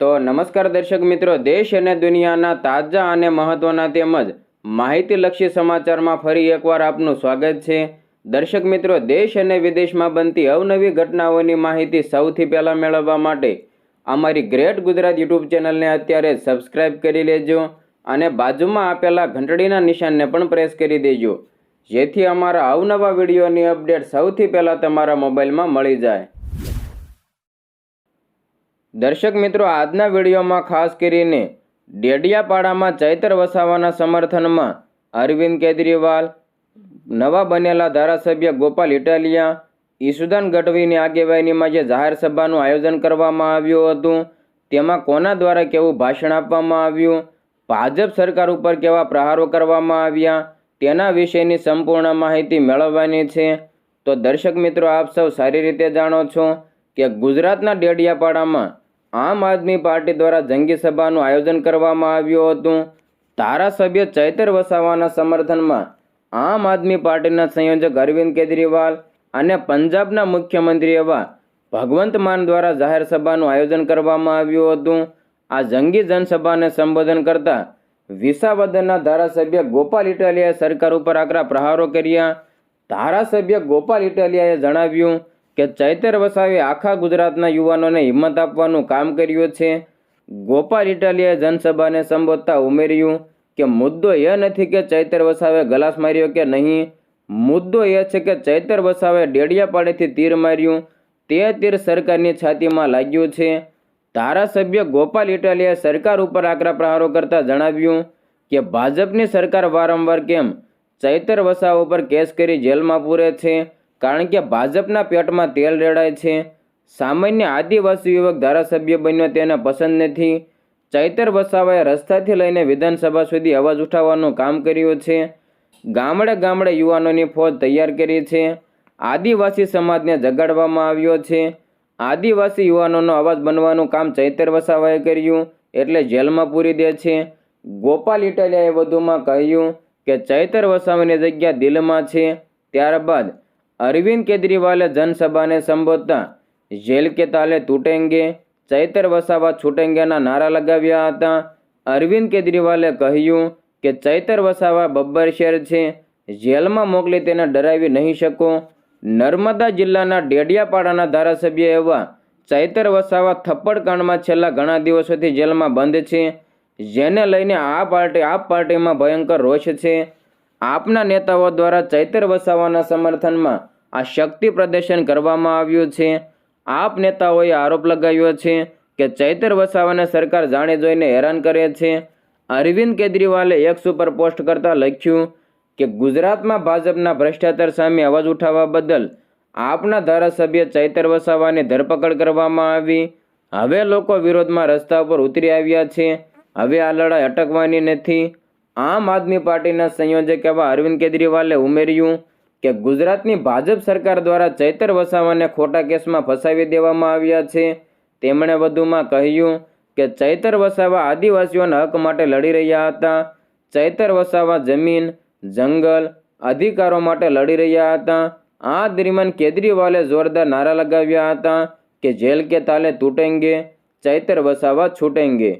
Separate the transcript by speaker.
Speaker 1: તો નમસ્કાર દર્શક મિત્રો, દેશ અને દુનિયાના તાજા અને મહત્ત્વના તેમજ માહિતીલક્ષી સમાચારમાં ફરી એકવાર આપનું સ્વાગત છે. દર્શક મિત્રો, દેશ અને વિદેશમાં બનતી અવનવી ઘટનાઓની માહિતી સૌથી પહેલાં મેળવવા માટે અમારી ગ્રેટ ગુજરાત યુટ્યુબ ચેનલને અત્યારે સબસ્ક્રાઇબ કરી લેજો અને બાજુમાં આપેલા ઘંટડીના નિશાનને પણ પ્રેસ કરી દેજો. જેથી અમારા અવનવા વિડીયોની અપડેટ સૌથી પહેલાં તમારા મોબાઈલમાં મળી જાય. દર્શક મિત્રો, આજના વિડીયોમાં ખાસ કરીને ડેડિયાપાડામાં ચૈતર વસાવાના સમર્થનમાં અરવિંદ કેજરીવાલ, નવા બનેલા ધારાસભ્ય ગોપાલ ઇટાલિયા, ઈસુદાન ગઢવીની આગેવાનીમાં જે જાહેર સભાનું આયોજન કરવામાં આવ્યું હતું, તેમાં કોના દ્વારા કેવું ભાષણ આપવામાં આવ્યું, ભાજપ સરકાર ઉપર કેવા પ્રહારો કરવામાં આવ્યા, તેના વિશેની સંપૂર્ણ માહિતી મેળવવાની છે. તો દર્શક મિત્રો, આપ સૌ સારી રીતે જાણો છો કે ગુજરાતના ડેડિયાપાડામાં આમ આદમી પાર્ટી દ્વારા જંગી સભાનું આયોજન કરવામાં આવ્યું હતું. ધારાસભ્ય ચૈતર વસાવાના સમર્થનમાં આમ આદમી પાર્ટીના સંયોજક અરવિંદ કેજરીવાલ અને પંજાબના મુખ્યમંત્રી એવા ભગવંત માન દ્વારા જાહેર સભાનું આયોજન કરવામાં આવ્યું હતું. આ જંગી જનસભાને સંબોધન કરતા વિસાવદરના ધારાસભ્ય ગોપાલ ઇટાલિયાએ સરકાર ઉપર આકરા પ્રહારો કર્યા. ધારાસભ્ય ગોપાલ ઇટાલિયાએ જણાવ્યું કે ચૈતર વસાવે આખા ગુજરાતના યુવાનોને હિંમત આપવાનું કામ કર્યું છે? ગોપાલ ઇટાલિયાએ જનસભાને સંબોધતા ઉમેર્યું કે મુદ્દો એ નથી કે ચૈતર વસાવે ગલાસ માર્યો કે નહીં. મુદ્દો એ છે કે ચૈતર વસાવે ડેડિયાપાડેથી તીર માર્યું. તે તીર સરકારની છાતીમાં લાગ્યું છે. ધારાસભ્ય ગોપાલ ઇટાલિયાએ સરકાર ઉપર આકરા પ્રહારો કરતા જણાવ્યું કે ભાજપની સરકાર વારંવાર કેમ ચૈતર વસાવ ઉપર કેસ કરી જેલમાં પૂરે છે. કારણ કે ભાજપના પેટમાં તેલ રેડાય છે. સામાન્ય આદિવાસી યુવક ધારાસભ્ય બન્યો તેને પસંદ નથી. ચૈતર વસાવાએ રસ્તાથી લઈને વિધાનસભા સુધી અવાજ ઉઠાવવાનું કામ કર્યું છે. ગામડે ગામડે યુવાનોની ફોજ તૈયાર કરી છે. આદિવાસી સમાજને જગાડવામાં આવ્યો છે. આદિવાસી યુવાનોનો અવાજ બનવાનું કામ ચૈતર વસાવાએ કર્યું, એટલે જેલમાં પૂરી દે છે. ગોપાલ ઇટાલિયાએ વધુમાં કહ્યું કે ચૈતર વસાવાની જગ્યા દિલમાં છે. ત્યારબાદ અરવિંદ કેજરીવાલે જનસભાને સંબોધતા જેલ કે તાલે તૂટેંગે, ચૈતર વસાવા છૂટેંગેના નારા લગાવ્યા હતા. અરવિંદ કેજરીવાલે કહ્યું કે ચૈતર વસાવા બબ્બર શેર છે, જેલમાં મોકલી તેને ડરાવી નહીં શકો. નર્મદા જિલ્લાના ડેડિયાપાડાના ધારાસભ્ય એવા ચૈતર વસાવા થપ્પડ કાંડમાં છેલ્લા ઘણા દિવસોથી જેલમાં બંધ છે, જેને લઈને આ પાર્ટી, આ પાર્ટીમાં ભયંકર રોષ છે. આપના નેતાઓ દ્વારા ચૈતર વસાવાના સમર્થનમાં આ શક્તિ પ્રદર્શન કરવામાં આવ્યું છે. આપ નેતાઓએ આરોપ લગાવ્યો છે કે ચૈતર વસાવાને સરકાર જાણે જોઈને હેરાન કરે છે. અરવિંદ કેજરીવાલે એક્સ ઉપર પોસ્ટ કરતા લખ્યું કે ગુજરાતમાં ભાજપના ભ્રષ્ટાચાર સામે અવાજ ઉઠાવવા બદલ આપના ધારાસભ્ય ચૈતર વસાવાની ધરપકડ કરવામાં આવી. હવે લોકો વિરોધમાં રસ્તા ઉપર ઉતરી આવ્યા છે. હવે આ લડાઈ અટકવાની નથી. આમ આદમી પાર્ટીના સંયોજક એવા અરવિંદ કેજરીવાલે ઉમેર્યું કે ગુજરાતની ભાજપ સરકાર દ્વારા ચૈતર વસાવાને ખોટા કેસમાં ફસાવી દેવામાં આવ્યા છે. તેમણે વધુમાં કહ્યું કે ચૈતર વસાવા આદિવાસીઓના હક માટે લડી રહ્યા હતા. ચૈતર વસાવા જમીન, જંગલ, અધિકારો માટે લડી રહ્યા હતા. આ દરમિયાન કેજરીવાલે જોરદાર નારા લગાવ્યા હતા કે જેલ કે તાલે તૂટેંગે, ચૈતર વસાવા છૂટેંગે.